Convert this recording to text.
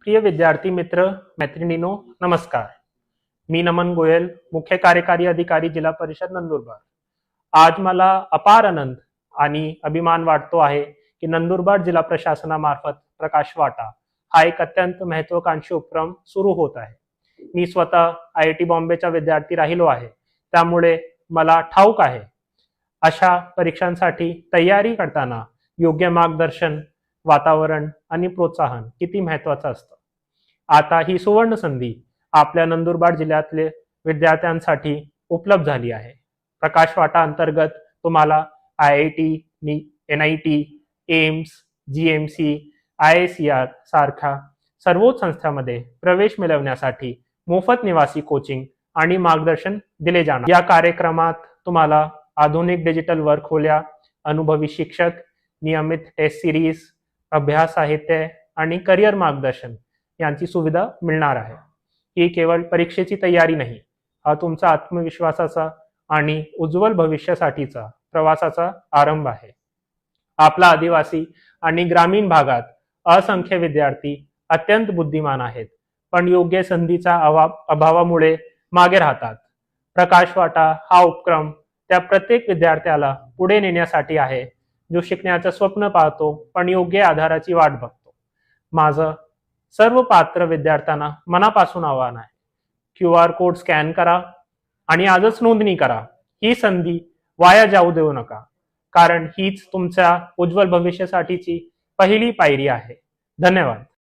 प्रिय विद्यार्थी मित्र मैत्रिणीनो नमस्कार. मी नमन गोयल मुख्य कार्यकारी अधिकारी जिल्हा परिषद नंदुरबार. आज मला अपार आनंद आणि अभिमान वाटतो आहे की नंदुरबार जिल्हा प्रशासनामार्फत प्रकाश वाटा हा एक अत्यंत महत्वाकांक्षी उपक्रम सुरू होत आहे. मी स्वतः आय आय टी बॉम्बेचा विद्यार्थी राहिलो आहे. त्यामुळे मला ठाऊक आहे. अशा परीक्षांसाठी तयारी करताना योग्य मार्गदर्शन वातावरण आणि प्रोत्साहन किती महत्वाचं असतं? आता ही सुवर्ण संधी आपल्या नंदुरबार जिल्ह्यातले विद्यार्थ्यांसाठी उपलब्ध झाली आहे. प्रकाश वाटा अंतर्गत तुम्हाला I I T N I T AIIMS G M C I C R सारख्या सर्वोच्च संस्थांमध्ये प्रवेश मिळवण्यासाठी मोफत निवासी कोचिंग आणि मार्गदर्शन दिले जाणार. या कार्यक्रमात तुम्हाला आधुनिक डिजिटल वर्क खोल्या अनुभवी शिक्षक नियमित टेस्ट सिरीज अभ्यास साहित्य आणि करिअर मार्गदर्शन यांची सुविधा मिळणार आहे. ही केवळ परीक्षेची तयारी नाही हा तुमचा आत्मविश्वासाचा आणि उज्ज्वल भविष्यासाठीचा प्रवासाचा आरंभ आहे. आपला आदिवासी आणि ग्रामीण भागात असंख्य विद्यार्थी अत्यंत बुद्धिमान आहेत पण योग्य संधीचा अभाव अभावामुळे मागे राहतात. प्रकाश वाटा हा उपक्रम त्या प्रत्येक विद्यार्थ्याला पुढे नेण्यासाठी आहे जो शिकण्याचं स्वप्न पाहतो पण योग्य आधाराची वाट बघतो. माझं सर्व पात्र विद्यार्थ्यांना मनापासून आव्हान आहे. क्यू आर कोड स्कॅन करा आणि आजच नोंदणी करा. ही संधी वाया जाऊ देऊ नका. कारण हीच तुमच्या उज्ज्वल भविष्यासाठीची पहिली पायरी आहे. धन्यवाद.